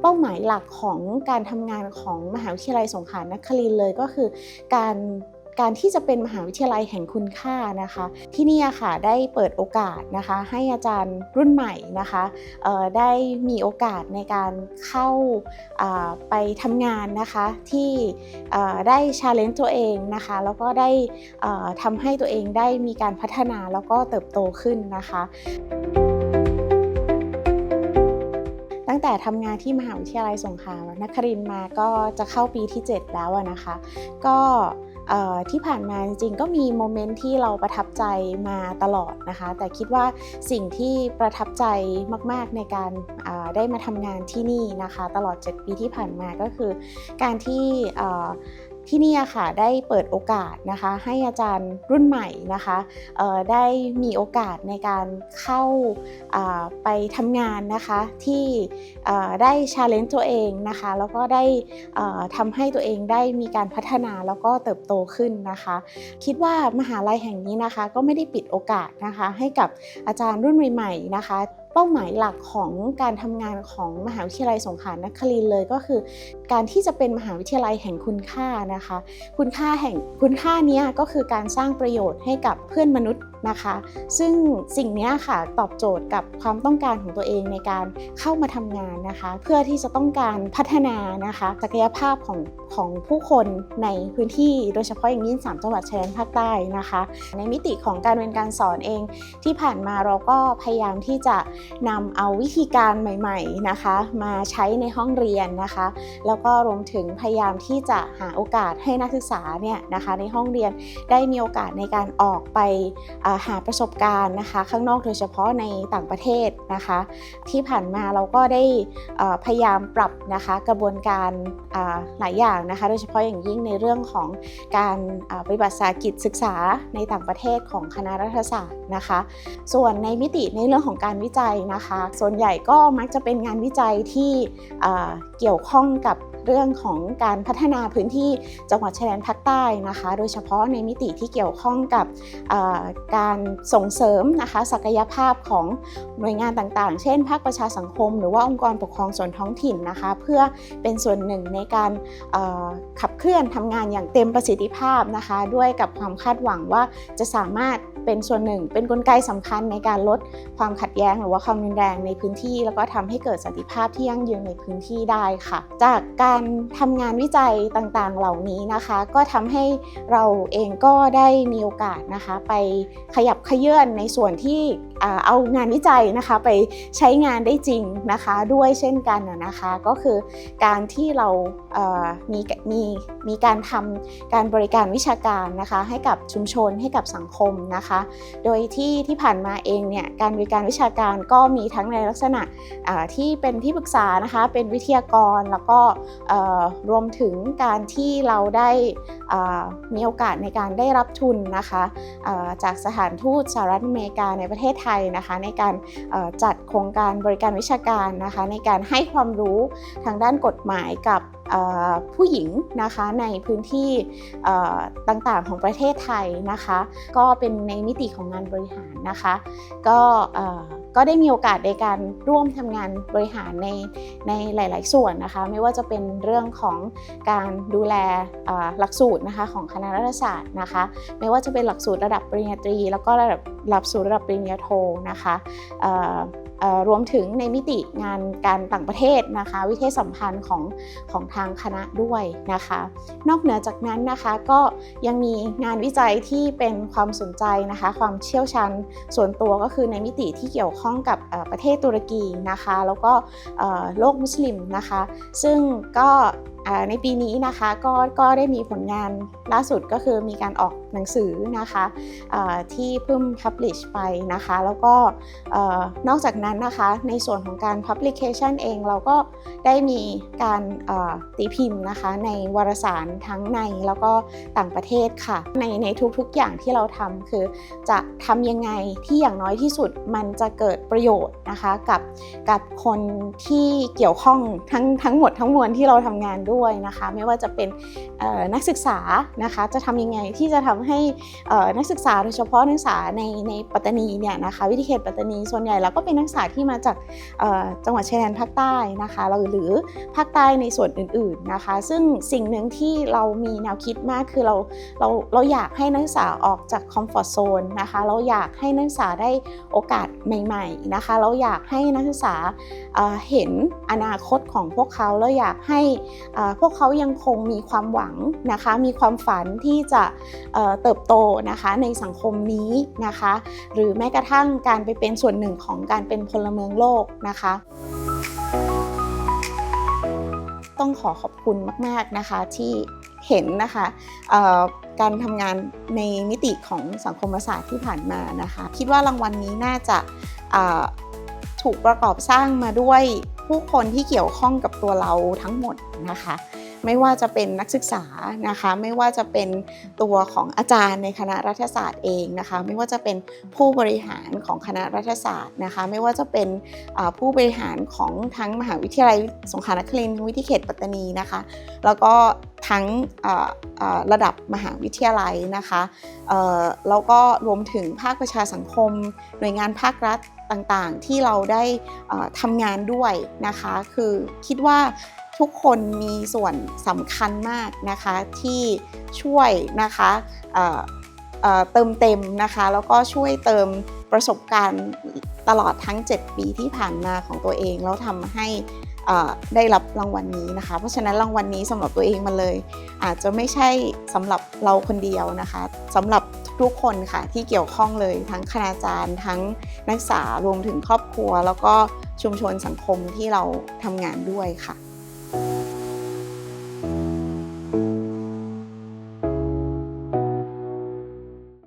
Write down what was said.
เป้าหมายหลักของการทำงานของมหาวิทยาลัยสงขลานครินเลยก็คือการการที่จะเป็นมหาวิทยาลัยแห่งคุณค่านะคะ ที่นี่ค่ะได้เปิดโอกาสนะคะ ให้อาจารย์รุ่นใหม่นะคะได้มีโอกาสในการเข้าไปทำงานนะคะที่ได้ชาเลนจ์ตัวเองนะคะ แล้วก็ได้ทำให้ตัวเองได้มีการพัฒนาแล้วก็เติบโตขึ้นนะคะ งแต่ทำงานที่มหาวิทยาลัยสงขลานครินมาก็จะเข้าปีที่ 7 แล้วนะคะ ก็ที่ผ่านมาจริงๆก็มีโมเมนต์ที่เราประทับใจมาตลอดนะคะ แต่คิดว่าสิ่งที่ประทับใจมากๆในการได้มาทำงานที่นี่นะคะ ตลอด 7 ปีที่ผ่านมาก็คือการที่ ที่นี่ค่ะได้เปิดโอกาสนะคะให้อาจารย์รุ่นใหม่นะคะได้มีโอกาสในการเข้าไปทำงานนะคะที่ได้ชาเลนจ์ตัวเองนะคะแล้วก็ได้ทำให้ตัวเองได้มีการพัฒนาแล้วก็เติบโตขึ้นนะคะ คิดว่ามหาลัยแห่งนี้นะคะก็ไม่ได้ปิดโอกาสนะคะให้กับอาจารย์รุ่นใหม่ๆนะคะ เป้าหมายหลักของการทำงานของมหาวิทยาลัยสงขลานครินเลยก็คือ การที่จะเป็นมหาวิทยาลัยแห่งคุณค่านะคะ คุณค่าแห่งคุณค่านี้ก็คือการสร้างประโยชน์ให้กับเพื่อนมนุษย์นะคะ ซึ่งสิ่งนี้ค่ะตอบโจทย์กับความต้องการของตัวเองในการเข้ามาทำงานนะคะ เพื่อที่จะต้องการพัฒนานะคะศักยภาพของของผู้คนในพื้นที่โดยเฉพาะอย่างยิ่ง3จังหวัดชายแดนภาคใต้นะคะ ในมิติของการเรียนการสอนเองที่ผ่านมาเราก็พยายามที่จะนำเอาวิธีการใหม่ๆนะคะ มาใช้ในห้องเรียนนะคะ แล้วก็รวมถึงพยายามที่จะหาโอกาสให้นักศึกษาเนี่ยนะคะในห้องเรียนได้มีโอกาสในการออกไปหาประสบการณ์นะคะ ข้างนอกโดยเฉพาะในต่างประเทศนะคะ ที่ผ่านมาเราก็ได้พยายามปรับนะคะกระบวนการหลายอย่างนะคะ โดยเฉพาะอย่างยิ่งในเรื่องของการปฏิบัติสากิจศึกษาในต่างประเทศของคณะรัฐศาสตร์นะคะ ส่วนในมิติในเรื่องของการวิจัยนะคะ ส่วนใหญ่ก็มักจะเป็นงานวิจัยที่เกี่ยวข้องกับเรื่องของการพัฒนาพื้นที่จังหวัดชายแดนภาคใต้นะคะ โดยเฉพาะในมิติที่เกี่ยวข้องกับการส่งเสริมนะคะศักยภาพของหน่วยงานต่างๆ เช่น ภาคประชาสังคม หรือว่าองค์กรปกครองส่วนท้องถิ่นนะคะ เพื่อเป็นส่วนหนึ่งในการขับเคลื่อนทำงานอย่างเต็มประสิทธิภาพนะคะ ด้วยกับความคาดหวังว่าจะสามารถ เป็นส่วนหนึ่ง เป็นกลไกสำคัญในการลดความขัดแย้งหรือว่าความรุนแรงในพื้นที่ แล้วก็ทำให้เกิดสันติภาพที่ยั่งยืนในพื้นที่ได้ค่ะ จากการทำงานวิจัยต่างๆเหล่านี้นะคะ ก็ทำให้เราเองก็ได้มีโอกาสนะคะไปขยับขยื่นในส่วนที่เอางานวิจัยนะคะไปใช้งานได้จริงนะคะด้วยเช่นกันนะคะก็คือการที่เรามีมีมีการทำการบริการวิชาการนะคะให้กับชุมชนให้กับสังคมนะคะโดยที่ที่ผ่านมาเองเนี่ยการบริการวิชาการก็มีทั้งในลักษณะที่เป็นที่ปรึกษานะคะเป็นวิทยากรแล้วก็รวมถึงการที่เราได้มีโอกาสในการได้รับทุนนะคะจากสถานทูตสหรัฐอเมริกาในประเทศไทยนะคะ ในการจัดโครงการบริการวิชาการนะคะ ในการให้ความรู้ทางด้านกฎหมายกับ ผู้หญิงนะคะในพื้นที่ต่างๆของประเทศไทยนะคะ ก็เป็นในมิติของงานบริหารนะคะ ก็ก็ได้มีโอกาสในการร่วมทำงานบริหารในในหลาย ๆ ส่วนนะคะ ไม่ว่าจะเป็นเรื่องของการดูแลหลักสูตรนะคะของคณะรัฐศาสตร์นะคะ ไม่ว่าจะเป็นหลักสูตรระดับปริญญาตรี แล้วก็ระดับหลักสูตรระดับปริญญาโทนะคะ รวมถึงในมิติงานการต่างประเทศนะคะ วิเทศสัมพันธ์ของของทางคณะด้วยนะคะ นอกเหนือจากนั้นนะคะก็ยังมีงานวิจัยที่เป็นความสนใจนะคะ ความเชี่ยวชาญส่วนตัวก็คือในมิติที่เกี่ยวข้องกับประเทศตุรกีนะคะ แล้วก็โลกมุสลิมนะคะ ซึ่งก็ ในปีนี้นะคะก็ก็ได้มีผลงานล่าสุดก็คือมีการออกหนังสือนะคะที่เพิ่ง publish ไปนะคะ แล้วก็นอกจากนั้นนะคะในส่วนของการ publication เองเราก็ได้มีการตีพิมพ์นะคะในวารสารทั้งในแล้วก็ต่างประเทศค่ะ ในในทุกๆอย่างที่เราทำคือจะทำยังไงที่อย่างน้อยที่สุดมันจะเกิดประโยชน์นะคะกับกับคนที่เกี่ยวข้องทั้งทั้งหมดทั้งมวลที่เราทำงานด้วยด้วยนะคะ ไม่ว่าจะเป็นนักศึกษานะคะจะทำยังไงที่จะทำให้นักศึกษาโดยเฉพาะนักศึกษาในในปัตตานีเนี่ยนะคะวิทยาเขตปัตตานีส่วนใหญ่แล้วก็เป็นนักศึกษาที่มาจากจังหวัดชายแดนภาคใต้นะคะเราหรือภาคใต้ในส่วนอื่นๆนะคะ ซึ่งสิ่งหนึ่งที่เรามีแนวคิดมากคือเราเราเราอยากให้นักศึกษาออกจากคอมฟอร์ทโซนนะคะเราอยากให้นักศึกษาได้โอกาสใหม่ๆนะคะเราอยากให้นักศึกษาเห็นอนาคตของพวกเขาแล้วอยากให้พวกเขายังคงมีความหวังนะคะ มีความฝันที่จะเเติบโตนะคะในสังคมนี้นะคะ หรือแม้กระทั่งการไปเป็นส่วนหนึ่งของการเป็นพลเมืองโลกนะคะต้องขอขอบคุณมาก ๆ นะคะที่เห็นนะคะการทำงานในมิติของสังคมศาสตร์ที่ผ่านมานะคะ คิดว่ารางวัลนนี้น่าจะถูกประกอบสร้างมาด้วย ผู้คนที่เกี่ยวข้องกับตัวเราทั้งหมดนะคะ ไม่ว่าจะเป็นนักศึกษานะคะ ไม่ว่าจะเป็นตัวของอาจารย์ในคณะรัฐศาสตร์เองนะคะ ไม่ว่าจะเป็นผู้บริหารของคณะรัฐศาสตร์นะคะ ไม่ว่าจะเป็นผู้บริหารของทั้งมหาวิทยาลัยสงขลานครินทร์วิทยาเขตปัตตานีนะคะ แล้วก็ทั้งระดับมหาวิทยาลัยนะคะแล้วก็รวมถึงภาคประชาสังคม หน่วยงานภาครัฐ ต่างๆ ที่เราได้ทำงานด้วยนะคะ คือคิดว่าทุกคนมีส่วนสำคัญมากนะคะที่ช่วยนะคะเอ่อเติมเต็มนะคะแล้วก็ช่วยเติมประสบการณ์ตลอดทั้ง 7 ปีที่ผ่านมาของตัวเองแล้วทำให้ได้รับรางวัลนี้นะคะ เพราะฉะนั้นรางวัลนี้สำหรับตัวเองมันเลย อาจจะไม่ใช่สำหรับเราคนเดียวนะคะสำหรับ ทุกคนค่ะที่เกี่ยวข้องเลยทั้งคณาจารย์ ทั้งนักศึกษารวมถึงครอบครัว แล้วก็ชุมชนสังคมที่เราทำงานด้วยค่ะ